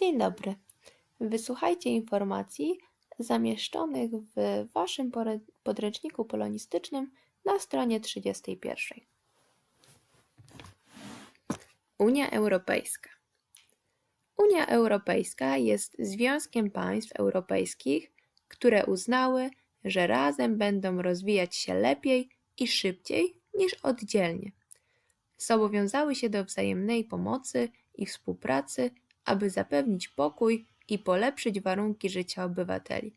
Dzień dobry. Wysłuchajcie informacji zamieszczonych w Waszym podręczniku polonistycznym na stronie 31. Unia Europejska. Unia Europejska jest związkiem państw europejskich, które uznały, że razem będą rozwijać się lepiej i szybciej niż oddzielnie. Zobowiązały się do wzajemnej pomocy i współpracy, aby zapewnić pokój i polepszyć warunki życia obywateli.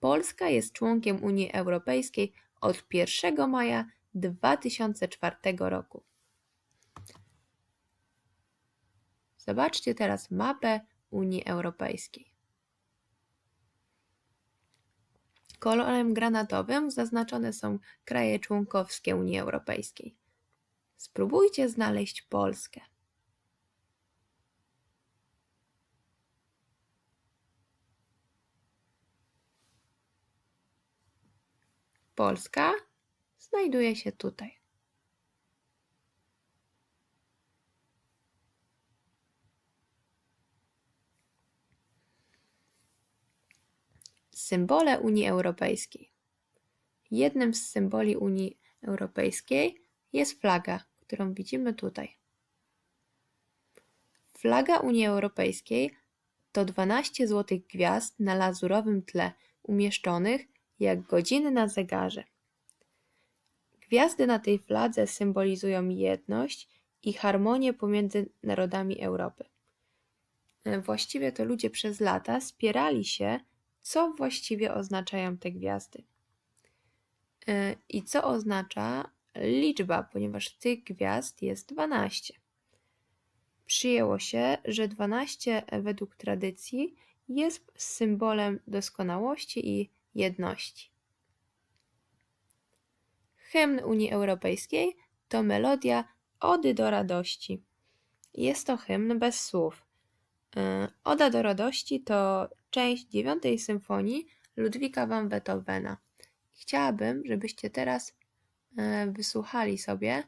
Polska jest członkiem Unii Europejskiej od 1 maja 2004 roku. Zobaczcie teraz mapę Unii Europejskiej. Kolorem granatowym zaznaczone są kraje członkowskie Unii Europejskiej. Spróbujcie znaleźć Polskę. Polska znajduje się tutaj. Symbole Unii Europejskiej. Jednym z symboli Unii Europejskiej jest flaga, którą widzimy tutaj. Flaga Unii Europejskiej to 12 złotych gwiazd na lazurowym tle, umieszczonych jak godziny na zegarze. Gwiazdy na tej fladze symbolizują jedność i harmonię pomiędzy narodami Europy. E, Właściwie to ludzie przez lata spierali się, co właściwie oznaczają te gwiazdy. E, I co oznacza liczba, ponieważ tych gwiazd jest 12. Przyjęło się, że 12 według tradycji jest symbolem doskonałości i jedności. Hymn Unii Europejskiej to melodia Ody do radości. Jest to hymn bez słów. E, Oda do radości to część dziewiątej symfonii Ludwika van Beethovena. Chciałabym, żebyście teraz e, wysłuchali sobie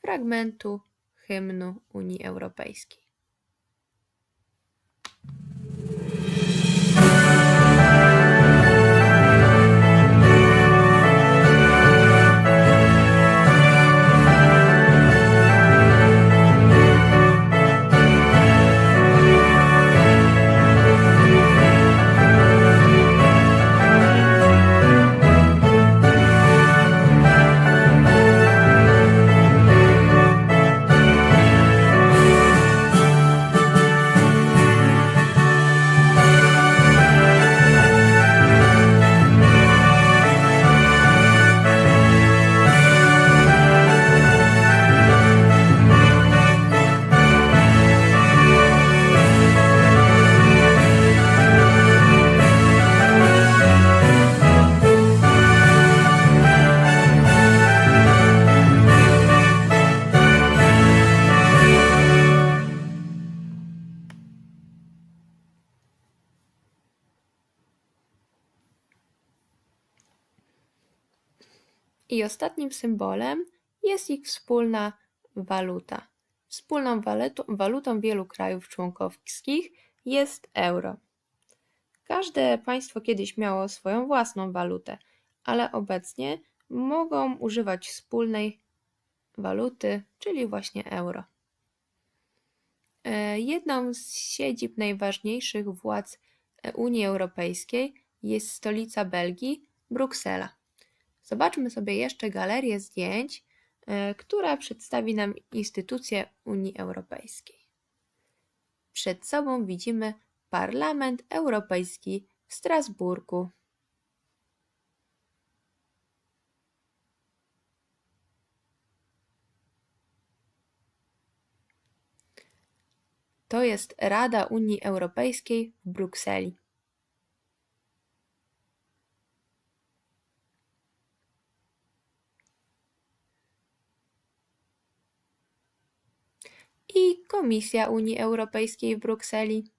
fragmentu hymnu Unii Europejskiej. I ostatnim symbolem jest ich wspólna waluta. Wspólną walutą, walutą wielu krajów członkowskich jest euro. Każde państwo kiedyś miało swoją własną walutę, ale obecnie mogą używać wspólnej waluty, czyli właśnie euro. E, Jedną z siedzib najważniejszych władz e, Unii Europejskiej jest stolica Belgii, Bruksela. Zobaczmy sobie jeszcze galerię zdjęć, e, która przedstawi nam instytucje Unii Europejskiej. Przed sobą widzimy Parlament Europejski w Strasburgu. To jest Rada Unii Europejskiej w Brukseli. I Komisja Unii Europejskiej w Brukseli.